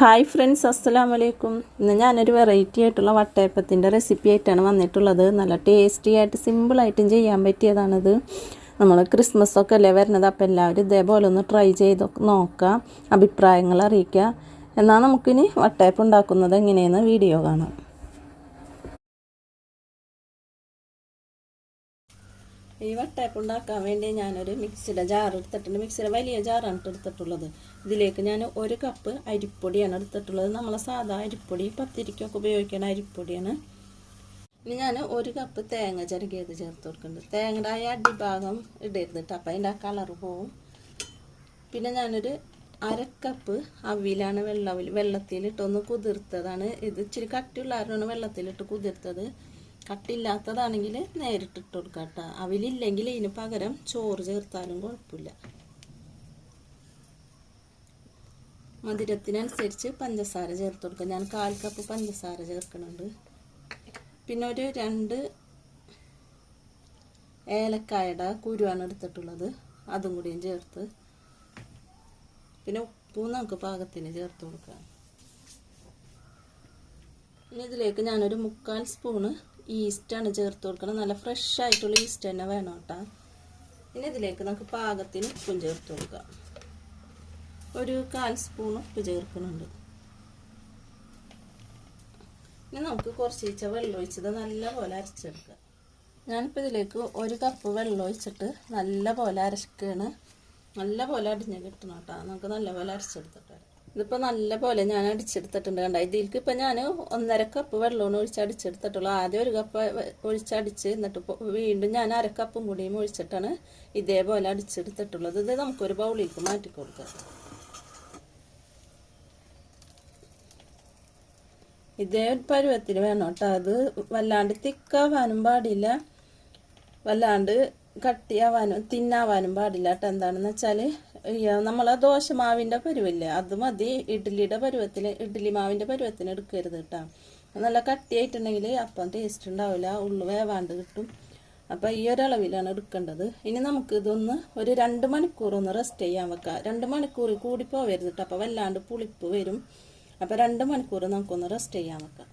Hi friends അസ്സലാമു അലൈക്കും ഇന്ന് ഞാനൊരു വെറൈറ്റി ആയിട്ടുള്ള വട്ടയപ്പത്തിന്റെ റെസിപ്പി ആയിട്ടാണ് വന്നിട്ടുള്ളത്. നല്ല ടേസ്റ്റി ആയിട്ട് സിമ്പിളായിട്ടും ചെയ്യാൻ പറ്റിയതാണിത്. നമ്മൾ ക്രിസ്മസ് ഒക്കെ അല്ലേ വരുന്നത്? അപ്പോൾ എല്ലാവരും ഇതേപോലെ ഒന്ന് ട്രൈ ചെയ്ത് നോക്കുക അഭിപ്രായങ്ങൾ അറിയിക്കുക എന്നാൽ നമുക്കിനി വട്ടയപ്പം ഉണ്ടാക്കുന്നത് എങ്ങനെയെന്ന് വീഡിയോ കാണാം. ഈ വട്ടയപ്പം ഉണ്ടാക്കാൻ വേണ്ടി ഞാനൊരു മിക്സിയുടെ ജാർ എടുത്തിട്ടുണ്ട്. മിക്സിയുടെ വലിയ ജാറാണ് എടുത്തിട്ടുള്ളത്. ഇതിലേക്ക് ഞാൻ ഒരു കപ്പ് അരിപ്പൊടിയാണ് എടുത്തിട്ടുള്ളത്. നമ്മളെ സാധാ അരിപ്പൊടി പത്തിരിക്കൊക്കെ ഉപയോഗിക്കുന്ന അരിപ്പൊടിയാണ്. ഇനി ഞാൻ ഒരു കപ്പ് തേങ്ങ ചിരകിയത് ചേർത്ത് കൊടുക്കുന്നുണ്ട്. തേങ്ങയുടെ ആ അടിഭാഗം ഇടരുത് കേട്ടോ അപ്പം അതിന്റെ ആ കളറ് പോവും. പിന്നെ ഞാനൊരു അരക്കപ്പ് അവിലാണ് വെള്ളം വെള്ളത്തിലിട്ടൊന്ന് കുതിർത്തതാണ്. ഇത് ഇച്ചിരി കട്ടിയുള്ള ആരാണ് വെള്ളത്തിലിട്ട് കുതിർത്തത്. കട്ടില്ലാത്തതാണെങ്കിൽ നേരിട്ടിട്ട് കൊടുക്കാം കേട്ടോ. അവിലില്ലെങ്കിൽ ഇതിന് പകരം ചോറ് ചേർത്താലും കുഴപ്പമില്ല. മധുരത്തിനനുസരിച്ച് പഞ്ചസാര ചേർത്ത് കൊടുക്കുക ഞാൻ കാൽ കപ്പ് പഞ്ചസാര ചേർക്കുന്നുണ്ട് പിന്നെ ഒരു രണ്ട് ഏലക്കായുടെ കുരുവാണ് എടുത്തിട്ടുള്ളത്. അതും കൂടിയും ചേർത്ത്. പിന്നെ ഉപ്പും നമുക്ക് പാകത്തിന് ചേർത്ത് കൊടുക്കാം. ഇനി ഇതിലേക്ക് ഞാനൊരു മുക്കാൽ സ്പൂണ് ഈസ്റ്റാണ് ചേർത്ത് കൊടുക്കണം. നല്ല ഫ്രഷ് ആയിട്ടുള്ള ഈസ്റ്റ് തന്നെ വേണം കേട്ടോ. ഇനി ഇതിലേക്ക് നമുക്ക് പാകത്തിന് ഉപ്പും ചേർത്ത് കൊടുക്കാം. ഒരു കാൽ സ്പൂൺ ഉപ്പ് ചേർക്കുന്നുണ്ട്. ഇനി നമുക്ക് കുറച്ച് വെള്ളം ഒഴിച്ചത് നല്ലപോലെ അരച്ചെടുക്കുക ഞാനിപ്പോൾ ഇതിലേക്ക് ഒരു കപ്പ് വെള്ളം ഒഴിച്ചിട്ട് നല്ലപോലെ അരക്കുകയാണ് നല്ലപോലെ അടിഞ്ഞ് കിട്ടണം കേട്ടോ. നമുക്ക് നല്ലപോലെ അരച്ചെടുത്തിട്ട് ഇതിപ്പോൾ നല്ല പോലെ ഞാൻ അടിച്ചെടുത്തിട്ടുണ്ട് കണ്ട? ഇതിലേക്ക് ഇപ്പം ഞാൻ ഒന്നര കപ്പ് വെള്ളമാണ് ഒഴിച്ച് അടിച്ചെടുത്തിട്ടുള്ളൂ. ആദ്യം ഒരു കപ്പ് ഒഴിച്ചടിച്ച് എന്നിട്ട് വീണ്ടും ഞാൻ അര കപ്പും കൂടിയും ഒഴിച്ചിട്ടാണ് ഇതേപോലെ അടിച്ചെടുത്തിട്ടുള്ളത്. ഇത് നമുക്കൊരു ബൗളിലേക്ക് മാറ്റി കൊടുക്കാം. ഇതേ പരുവത്തിന് വേണം കേട്ടോ. അത് വല്ലാണ്ട് തിക്കാവാനും പാടില്ല. വല്ലാണ്ട് കട്ടിയാവാനും തിന്നാവാനും പാടില്ല കേട്ടോ. എന്താണെന്ന് വെച്ചാൽ നമ്മളെ ദോശമാവിന്റെ പരുവില്ലേ? അത് മതി. ഇഡ്ഡലിയുടെ പരുവത്തിൽ ഇഡ്ഡലി മാവിന്റെ പരുവത്തിന് എടുക്കരുത് കേട്ടോ. നല്ല കട്ടിയായിട്ടുണ്ടെങ്കിൽ അപ്പം ടേസ്റ്റ് ഉണ്ടാവില്ല ഉള്ളു വേവാണ്ട് കിട്ടും. അപ്പോൾ ഈ ഒരളവിലാണ് എടുക്കേണ്ടത്. ഇനി നമുക്ക് ഇതൊന്ന് ഒരു രണ്ട് മണിക്കൂർ ഒന്ന് റെസ്റ്റ് ചെയ്യാൻ വെക്കാം. രണ്ട് മണിക്കൂർ കൂടി പോവരുത് കേട്ടോ. അപ്പോൾ വല്ലാണ്ട് പുളിപ്പ് വരും. അപ്പോൾ രണ്ട് മണിക്കൂർ നമുക്കൊന്ന് റെസ്റ്റ് ചെയ്യാൻ വെക്കാം.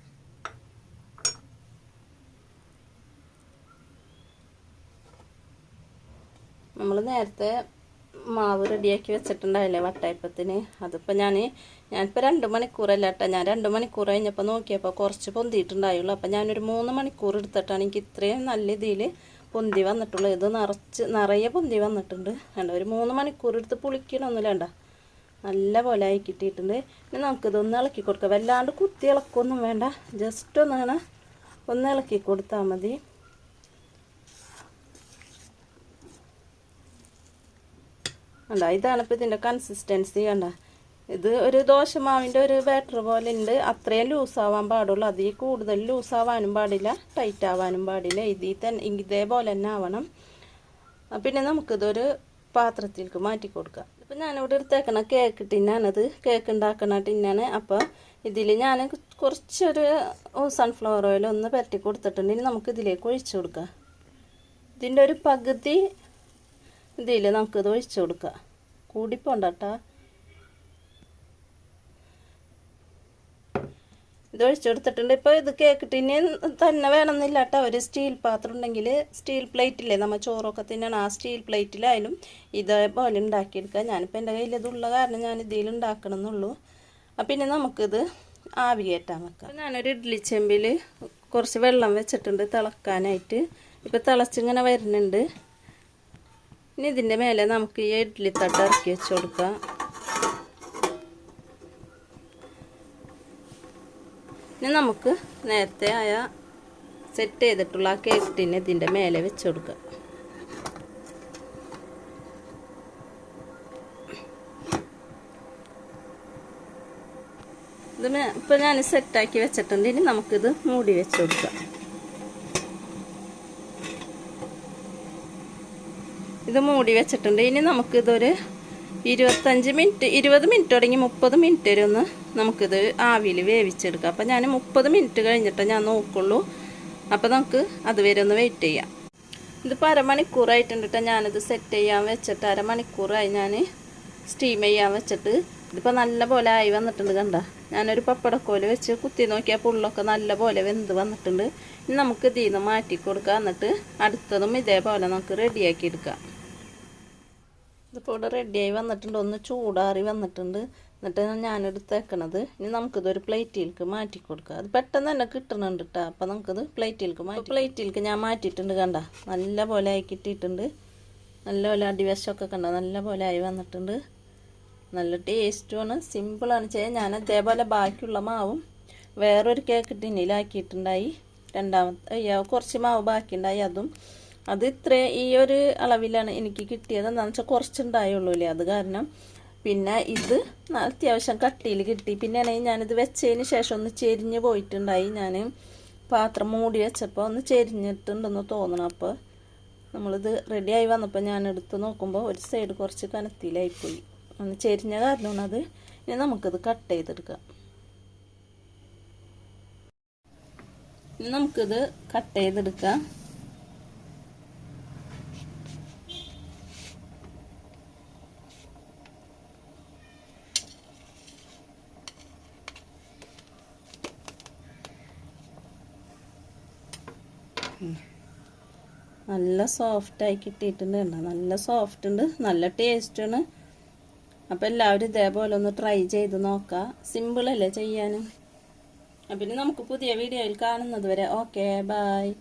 നമ്മൾ നേരത്തെ മാവ് റെഡിയാക്കി വെച്ചിട്ടുണ്ടായില്ലേ വട്ടയപ്പത്തിന്? അതിപ്പോൾ ഞാൻ ഞാനിപ്പോൾ രണ്ട് മണിക്കൂറല്ല കേട്ടോ ഞാൻ രണ്ട് മണിക്കൂർ കഴിഞ്ഞപ്പോൾ നോക്കിയപ്പോൾ കുറച്ച് പൊന്തിയിട്ടുണ്ടായുള്ളൂ. അപ്പോൾ ഞാനൊരു മൂന്ന് മണിക്കൂർ എടുത്തിട്ടാണ് എനിക്ക് ഇത്രയും നല്ല രീതിയിൽ പൊന്തി വന്നിട്ടുള്ളത്. ഇത് നിറച്ച് നിറയെ പൊന്തി വന്നിട്ടുണ്ട്. വേണ്ട ഒരു മൂന്ന് മണിക്കൂർ എടുത്ത് പുളിക്കണമൊന്നുമില്ല വേണ്ട നല്ല പോലെ ആയി കിട്ടിയിട്ടുണ്ട്. ഇനി നമുക്കിതൊന്ന് ഇളക്കി കൊടുക്കാം. വല്ലാണ്ട് കുത്തി ഇളക്കൊന്നും വേണ്ട. ജസ്റ്റ് ഒന്നാണ് ഒന്ന് ഇളക്കി കൊടുത്താൽ മതി. കണ്ട? ഇതാണ് ഇപ്പോൾ ഇതിന്റെ കൺസിസ്റ്റൻസി കണ്ട? ഇത് ഒരു ദോശമാവിന്റെ ഒരു ബാറ്റർ പോലെ ഉണ്ട്. അത്രയും ലൂസാവാൻ പാടുള്ളൂ. അതിൽ കൂടുതൽ ലൂസാവാനും പാടില്ല ടൈറ്റ് ആവാനും പാടില്ല. ഇതിൽ തന്നെ ഇതേപോലെ തന്നെ ആവണം. പിന്നെ നമുക്കിതൊരു പാത്രത്തിലേക്ക് മാറ്റി കൊടുക്കാം. ഇപ്പം ഞാനിവിടെ എടുത്തേക്കണ കേക്ക് ടിന്നാണത്. കേക്ക് ഉണ്ടാക്കണ ടിന്നാണ്. അപ്പോൾ ഇതിൽ ഞാൻ കുറച്ചൊരു സൺഫ്ലവർ ഓയിൽ ഒന്ന് പരട്ടി കൊടുത്തിട്ടുണ്ടെങ്കിൽ നമുക്ക് ഇതിലേക്ക് ഒഴിച്ചു കൊടുക്കാം. ഇതിന്റെ ഒരു പകുതി ഇതിൽ നമുക്കിത് ഒഴിച്ച് കൊടുക്കാം. കൂടിപ്പോണ്ട കേട്ടോ ഇത് ഒഴിച്ചു കൊടുത്തിട്ടുണ്ട്. ഇപ്പോൾ ഇത് കേക്ക് ടിന് തന്നെ വേണമെന്നില്ല കേട്ടോ ഒരു സ്റ്റീൽ പാത്രം ഉണ്ടെങ്കിൽ സ്റ്റീൽ പ്ലേറ്റില്ലേ? നമ്മൾ ചോറൊക്കെ തിന്നണം ആ സ്റ്റീൽ പ്ലേറ്റിലായാലും ഇതേപോലെ ഉണ്ടാക്കിയെടുക്കുക ഞാനിപ്പോൾ എന്റെ കയ്യിൽ ഇതുള്ള കാരണം ഞാൻ ഇതിൽ ഉണ്ടാക്കണം എന്നുള്ളൂ അപ്പം പിന്നെ നമുക്കിത് ആവി കയറ്റാൻ വെക്കാം. ഞാനൊരു ഇഡ്ഡലി ചെമ്പിൽ കുറച്ച് വെള്ളം വെച്ചിട്ടുണ്ട് തിളക്കാനായിട്ട്. ഇപ്പോൾ തിളച്ചിങ്ങനെ വരുന്നുണ്ട്. ഇനി ഇതിന്റെ മേലെ നമുക്ക് ഈ ഇഡ്ഡലി തട്ട് ഇറക്കി വെച്ച് കൊടുക്കാം. ഇനി നമുക്ക് നേരത്തെ ആയ സെറ്റ് ചെയ്തിട്ടുള്ള ആ കേക്ക് ടിന് ഇതിന്റെ മേലെ വെച്ച് കൊടുക്കാം. ഇത് ഇപ്പം ഞാൻ സെറ്റാക്കി വെച്ചിട്ടുണ്ട്. ഇനി നമുക്കിത് മൂടി വെച്ച് കൊടുക്കാം. ഇത് മൂടി വെച്ചിട്ടുണ്ട്. ഇനി നമുക്കിതൊരു ഇരുപത്തഞ്ച് മിനിറ്റ് ഇരുപത് മിനിറ്റ് തുടങ്ങി മുപ്പത് മിനിറ്റ് വരെ ഒന്ന് നമുക്കിത് ആവിയിൽ വേവിച്ചെടുക്കാം. അപ്പം ഞാൻ മുപ്പത് മിനിറ്റ് കഴിഞ്ഞിട്ട് ഞാൻ നോക്കുള്ളൂ. അപ്പോൾ നമുക്ക് അതുവരെ ഒന്ന് വെയിറ്റ് ചെയ്യാം. ഇതിപ്പോൾ അരമണിക്കൂറായിട്ടുണ്ട് കേട്ടോ ഞാനിത് സെറ്റ് ചെയ്യാൻ വെച്ചിട്ട് അരമണിക്കൂറായി ഞാൻ സ്റ്റീം ചെയ്യാൻ വെച്ചിട്ട്. ഇതിപ്പോൾ നല്ല പോലെ ആയി വന്നിട്ടുണ്ട് കണ്ട. ഞാനൊരു പപ്പടക്കോൽ വെച്ച് കുത്തി നോക്കിയാൽ പുള്ളൊക്കെ നല്ല പോലെ വെന്ത് വന്നിട്ടുണ്ട്. ഇനി നമുക്ക് ഇതിൽ നിന്ന് മാറ്റി കൊടുക്കാം. എന്നിട്ട് അടുത്തതും ഇതേപോലെ നമുക്ക് റെഡിയാക്കി എടുക്കാം. ഇതിപ്പോൾ ഇവിടെ റെഡിയായി വന്നിട്ടുണ്ട്. ഒന്ന് ചൂടാറി വന്നിട്ടുണ്ട്. എന്നിട്ട് ഞാനെടുത്ത് വെക്കണത് ഇനി നമുക്കിതൊരു പ്ലേറ്റിലേക്ക് മാറ്റി കൊടുക്കാം. അത് പെട്ടെന്ന് തന്നെ കിട്ടണുണ്ട് കേട്ടോ അപ്പം നമുക്കിത് പ്ലേറ്റിലേക്ക് മാറ്റി പ്ലേറ്റിലേക്ക് ഞാൻ മാറ്റിയിട്ടുണ്ട് കണ്ട. നല്ല പോലെ ആയി കിട്ടിയിട്ടുണ്ട്. നല്ല പോലെ അടിവശമൊക്കെ കണ്ട? നല്ല പോലെ ആയി വന്നിട്ടുണ്ട്. നല്ല ടേസ്റ്റുമാണ്. സിമ്പിളാണ്. ചെയ്യാൻ ഞാൻ അതേപോലെ ബാക്കിയുള്ള മാവും വേറൊരു കേക്ക് ടിന്നിലാക്കിയിട്ടുണ്ടായി. രണ്ടാമത്തെ അയ്യോ കുറച്ച് മാവ് ബാക്കിയുണ്ടായി. അതും അത് ഇത്ര ഈ ഒരു അളവിലാണ് എനിക്ക് കിട്ടിയത്. എന്താണെന്ന് വെച്ചാൽ കുറച്ചുണ്ടായുള്ളൂ അല്ലേ അത് കാരണം. പിന്നെ ഇത് അത്യാവശ്യം കട്ടിയിൽ കിട്ടി. പിന്നെ ആണെങ്കിൽ ഞാനിത് വെച്ചതിന് ശേഷം ഒന്ന് ചെരിഞ്ഞ് പോയിട്ടുണ്ടായി. ഞാൻ പാത്രം മൂടി വെച്ചപ്പോൾ ഒന്ന് ചെരിഞ്ഞിട്ടുണ്ടെന്ന് തോന്നണം. അപ്പോൾ നമ്മളിത് റെഡിയായി വന്നപ്പോൾ ഞാൻ എടുത്ത് നോക്കുമ്പോൾ ഒരു സൈഡ് കുറച്ച് കനത്തിലായിപ്പോയി ഒന്ന് ചെരിഞ്ഞ കാരണമാണ് അത്. ഇനി നമുക്കിത് കട്ട് ചെയ്തെടുക്കാം. ഇനി നമുക്കിത് കട്ട് ചെയ്തെടുക്കാം. നല്ല സോഫ്റ്റായി കിട്ടിയിട്ടുണ്ട് കണ്ടോ നല്ല സോഫ്റ്റ് ഉണ്ട്. നല്ല ടേസ്റ്റാണ് അപ്പോൾ എല്ലാവരും ഇതേപോലെ ഒന്ന് ട്രൈ ചെയ്ത് നോക്കുക സിമ്പിളല്ലേ ചെയ്യാനും? അപ്പം നമുക്ക് പുതിയ വീഡിയോയിൽ കാണുന്നത് വരെ. Okay bye